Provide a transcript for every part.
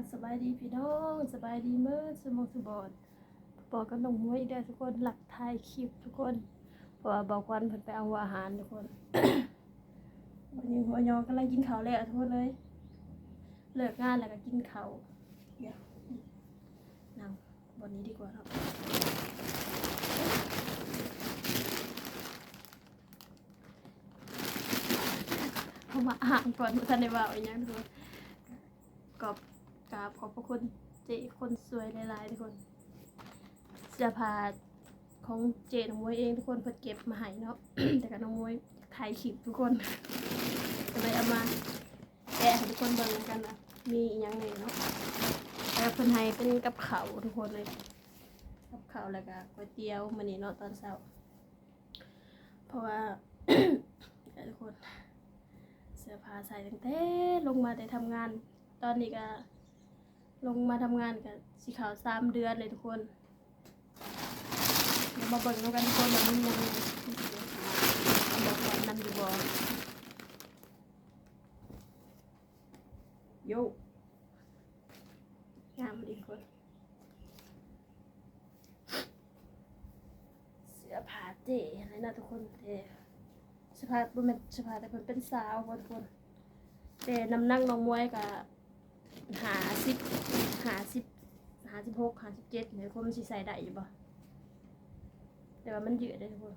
บสบายดีพี่น้องสบายดีเมื่อสมองสบอดบอกกับน้องมวยอีกได้วทุกคนหลักถ่ายคลิปทุกคนเพราะว่าบอกวันเพิ่นไปเอาอาหารทุกคนวันนี้หัวยอกำลังกินข้าวแล้วทุกคนเลยเลิกงานแล้วก็กินข้าวเดี๋ยวนั่งบนนี้ดีกว่าครับเขามาอ่านก่อนท่านได้ว่าอีกอย่างทุกคนกอบ กราบขอบพระคุณเจคนสวยหลายๆทุกคนเสื้อผ้าของเจน้องมวยเองทุกคนเพิ่นเก็บมาให้เนาะ แต่กับน้องมวยถ่ายคลิปทุกคนก็เลยเอามาแกะให้ทุกคนเบิ่งกันนะมีอย่างไงเนาะแล้วเพิ่นให้เป็นกับเขาวทุกคนเลยกับเขาวแล้วก็ก๋วยเตี๋ยวมื้อนี้เนาะตอนเช้า เพราะว่า ทุกคน เสื้อผ้าใส่ตั้งแต่ลงมาแต่ทำงาน ตอนนี้ก็ ลงมาทำงานกับสีขาวสามเดือนเลยทุกคนเดี๋ยวมาเบิ่งกันทุกคนแบบนี้ยังบอกว่านั่นอยู่บ่โยงามดีคนเสื้อผ้าเจ๋อะไรนะทุกคนเจ๋สภาพบ่แม่นเสภาแต่เพิ่นเป็นสาวบ่ทุกคนแต่น้ำหนักน้องมวยก็หา สิบหาสิบหาสิบหกหาสิบเจ็ดเนี่ยคนมันสิใส่ได้อยู่บ่แต่ว่ามันเยืดได้ทุกคน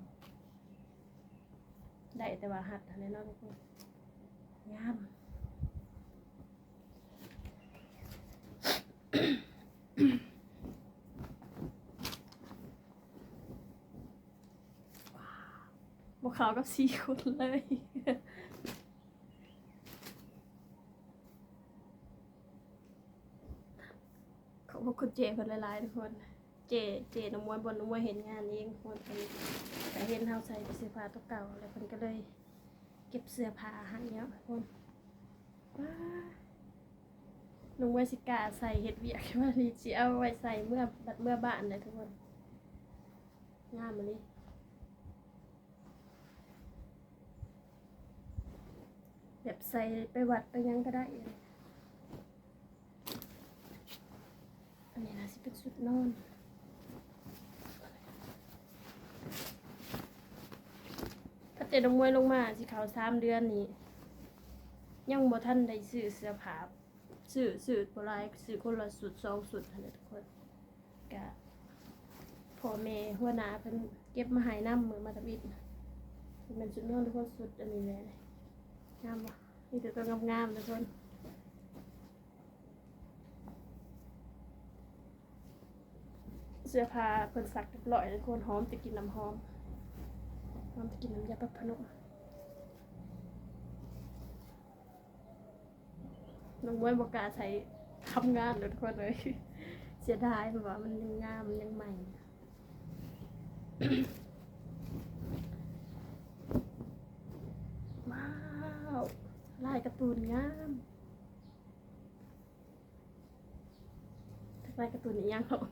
ได้แต่ว่าหัดอันนี้เนาะทุกคนงามบวกขาวกับสีคนเลย อบคุณเจคนหลายๆทุกคน เจเจน้องมวยบนน้องมวยเห็นงานนี้เองคนเป็นแต่เห็นเฮาใส่เสื้อผ้าตัวเก่าแล้วคนก็เลย เก็บเสื้อผ้าให้เนาะคนว้าน้องมวยสิกาใส่เฮ็ดเวียกว่านี่สิเอาไว้ใส่เมื่อบัดเมื่อบ้านเลยทุกคนงามมาเลยแบบใส่ไปวัดไปยังก็ได้เอัน นี้นะสิเป็นชุดนอนถ้าเจดงมวยลงมาสิเขาสามเดือนนี้ ยังบ่ทันได้ซื้อเสื้อผ้าซื้อซื้อบ่หลายซื้อคนละสุดสองสุดเท่านั้นทุกคนกะพ่อแม่หัวหน้าเพิ่นเก็บมาให้นำมือมาทวิตเป็นชุดนอนทุกคนสุดอันนี้เลยงามวะนี่แต่ตัวงามๆทุกคน เสื้อผ้าเพิ่นซักเรียบร้อยทุกคนหอมจะกินน้ำหอมหอมจะกินน้ำยาปรับพนุ่มน้องมวยบอกกาใช้ทำงานเลยทุกคนเลยเสียดายเพราะว่ามันยังงามมันยังใหม่ว้าวลายการ์ตูนงามลายการ์ตูนอีกอย่างหรอก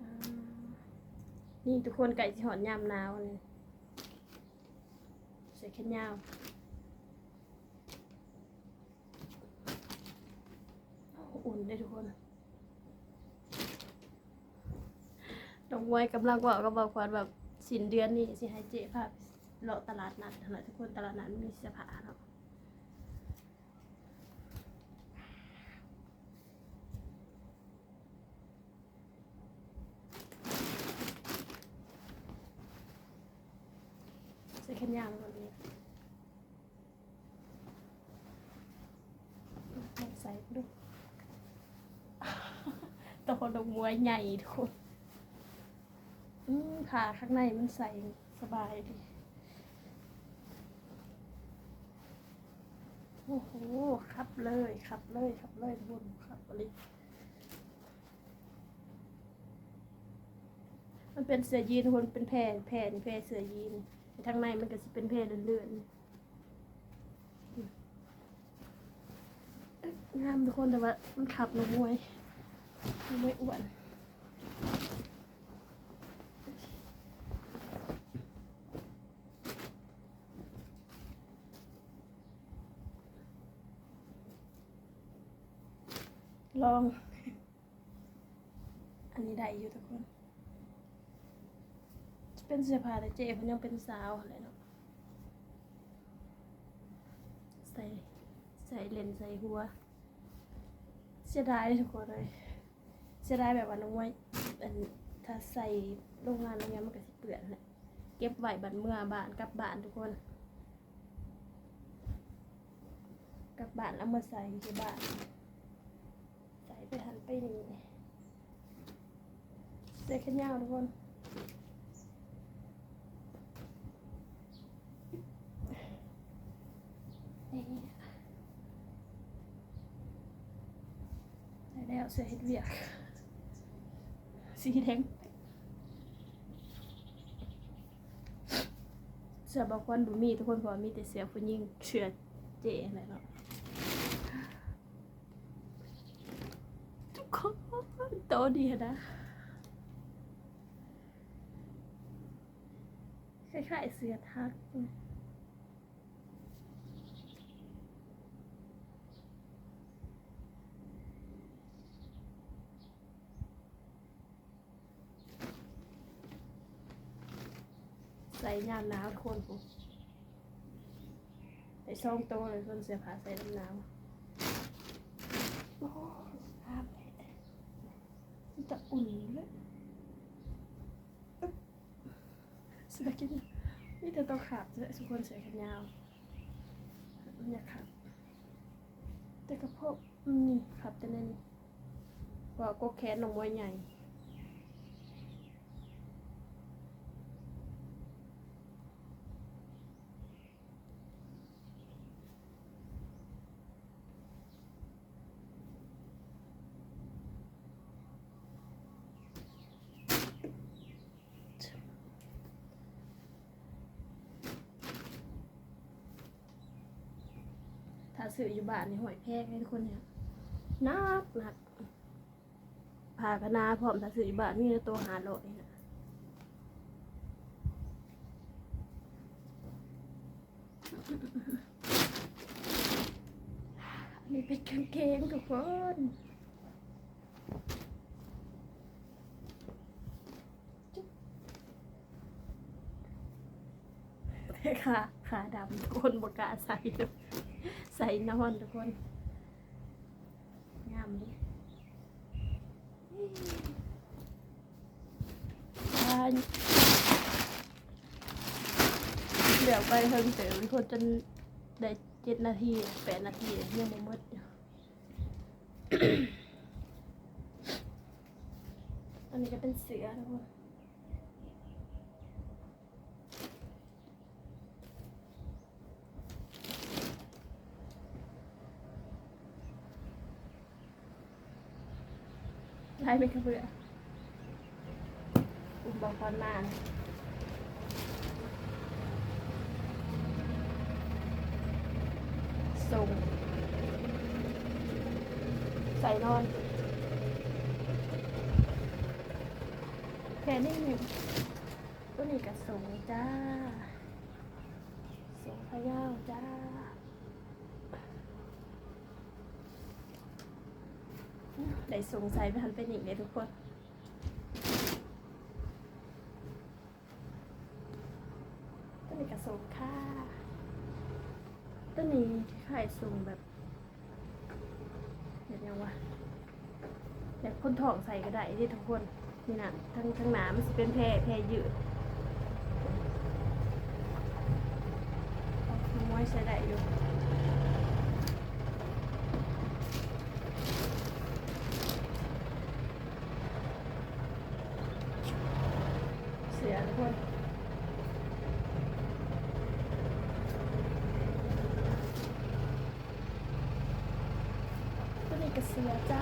อ่า นี่ทุกคนไก่สิหอนยามหนาวเลยใส่แขนยาวอุ่นได้ทุกคนดอกไมวยกำลังว่าก็บอกควานแบบสินเดือนนี่สิให้เจ๊พาเลาะตลาดนัดเท่านั้นทุกคนตลาดนัดมีเสื้อผ้าเนาะ ใส่แขนยาวแบบนี้ใส่ดูตัวดอกมวยใหญ่ทุกคนอืมขาข้างในมันใส่สบายดี โอ้โหครับเลยครับเลยครับเลยทุกคนครับอะไรมันเป็นเสื้อยีนทุกคนเป็นแผ่นแผ่นแผ่เสื้อยีน ทางในมันก็สิเป็นเพลเลื่อนๆงามทุกคนแต่ว่ามันขับนะบวยไม่อ้วนลอง อันนี้ได้อยู่ทุกคน เป็นเสื้อผ้าแต่เจ๊เพิ่นยังเป็นสาวอะไรเนาะใส่ใส่เลนใส่หัว เสียดายทุกคนเลยเสียดายแบบว่าน้องไว้อันถ้าใส่โรงงานโรงงานมันก็สิเปื่อนแหละเก็บไว้บันเมื่อบ้านกลับบ้านทุกคนกลับบ้านแล้วมาใส่ที่บ้านใส่ไปหันไปนี่ใส่แขนยาวทุกคนใส่แล้ว เสื้อเฮ็ดเวียกสีแดงเสือบางคนดูมีทุกคนเพรมีแต่เสื้อผู้หญิงเสื้อเจ๋อะไรเนาะทุกคนโตดีนะคล้ายๆเสือทัก ใส่ยามหนาวทุกคนผมใส่ช่องโตเลยคนเสื้อผ้าใส่น้ำหนาวโอ้ภาพเลยมันจะอุ่นเลยอึ๊บเสื้อกินนี่เธอต้องขาดเลยทุกคนใส่แขนยาวมันอยากขาดแต่กระเพาะอืมนี่ขับแต่นั่นนี่ว่าก็แขนลงมวยใหญ่ ซื้ออยู่บ้านในหอยแพงให้ทุกคนเนี่ยนักหนักผ่ากระนาพร้อมถ้าซื้ออยู่บ้านมีแต่ตัวหาโลอยนะอันนี้เป็นกางเกงทุกคนแต่ขาขาดำคนบกาใส่เลย ใส่นอนทุกคนงามดิอ่าเดี๋ยวไปเพิ่มเติมทุกคนจนได้เจ็ดนาทีแปดนาทียังไม่หมดอยู่อันนี้ก็เป็นเสือทุกคน ลายเป็นกระเบืออุปกรณ์นาส่งใส่นอนแค่นี้หนึ่งตัวนี้ก็ส่งจ้า ส่งพะเยาวจ้า ได้สงสัยไปทันเป็นอีกเลยทุกคนต้นนี้กระสงค่ะต้นนี้ขายสูงแบบแบบยังวะแบบคนท้องใส่ก็ได้ที่ทุกคนนี่นะทั้งทั้งหนามันจะเป็นแพรแพรยืดเอาม้วยใส่ได้อยู่ เสียทุกคนตัวนี้ก็ เสียจ้า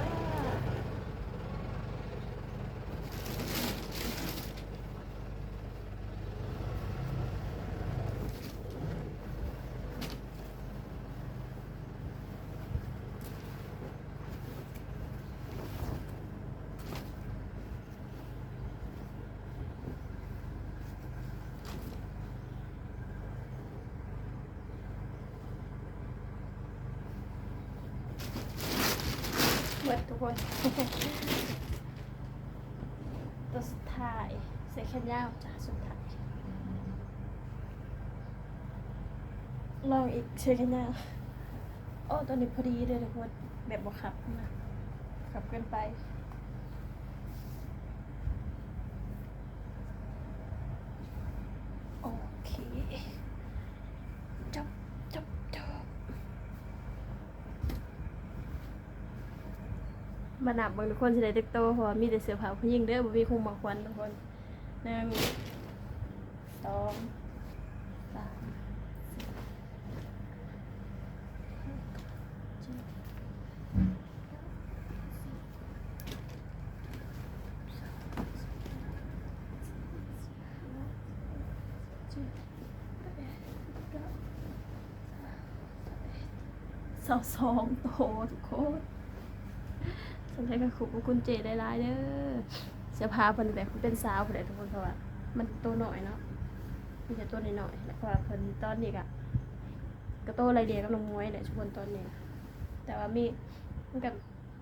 ไว้ ด ทุกคน ตัวสุดท้ายเซคันยาวจ้าสุดท้าย ลองอีกเซคันยาวโอ้ตัวนี้พอดีเลยทุกคนแบบบวขับนะขับเกินไป โอเคจบจบจบมา นับบางทุกคนสิได้เต็กโตเพราะว่ามีแต่เสื้อผ้าผู้หญิงเด้อบ่มีคงบางควันทุกคนหนึ่งสองสามสองสองโตทุกคน สนใจกับขุกคุณเจได้ร้ายเด้อเสื้อผ้าเพิ่นแบบเป็นสาวเพิ่นทุกคนเพราะว่ามันตัวหน่อยเนาะมีแต่ตัวน้อยๆแล้วก็เพิ่นตอนนี้ก็ก็โตไรเดียกับน้องมวยแหละทุกคนตอนนี้ แต่ว่ามีมันก็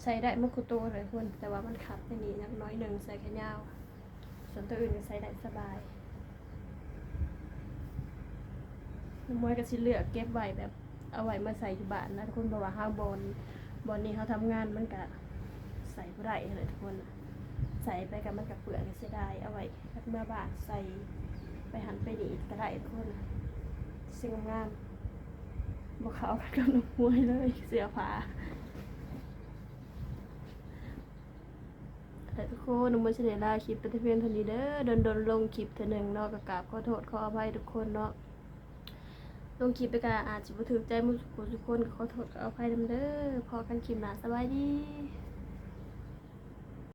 ใส่ได้มันคือโตเลยทุกคนแต่ว่ามันขับไม่นี่นักน้อยหนึ่งใส่แค่ยาวส่วนตัวอื่นก็ใส่ได้สบายน้องมวยก็สิเลือกเก็บไว้แบบเอาไว้มาใส่อยู่บ้านนะทุกคนเพราะว่าห้างบอลบอลนี้เขาทำงานมันก็ ใส่บ่ได้เลยทุกคนใส่ไปกับมันกับเปลือกก็เสียดายเอาไว้เมื่อบ้านใส่ไปหันไปนีก็ได้ทุกคนสิ่งงามบ่เขาวกับน้องมวยเลยเสื้อผ้าแต่ทุกคนน้องมวยเฉลยลาคลิปเป็นเพียงเท่านี้เด้อโดนโดนลงคลิปเท่านึงเนาะกกราบขอโทษขออภัยทุกคนเนาะลงคลิปไปกันอาจจะบ่ถือใจมุสุกทุกคนขอโทษขออภัยเด้อพอกันคลิปหนาสบายดี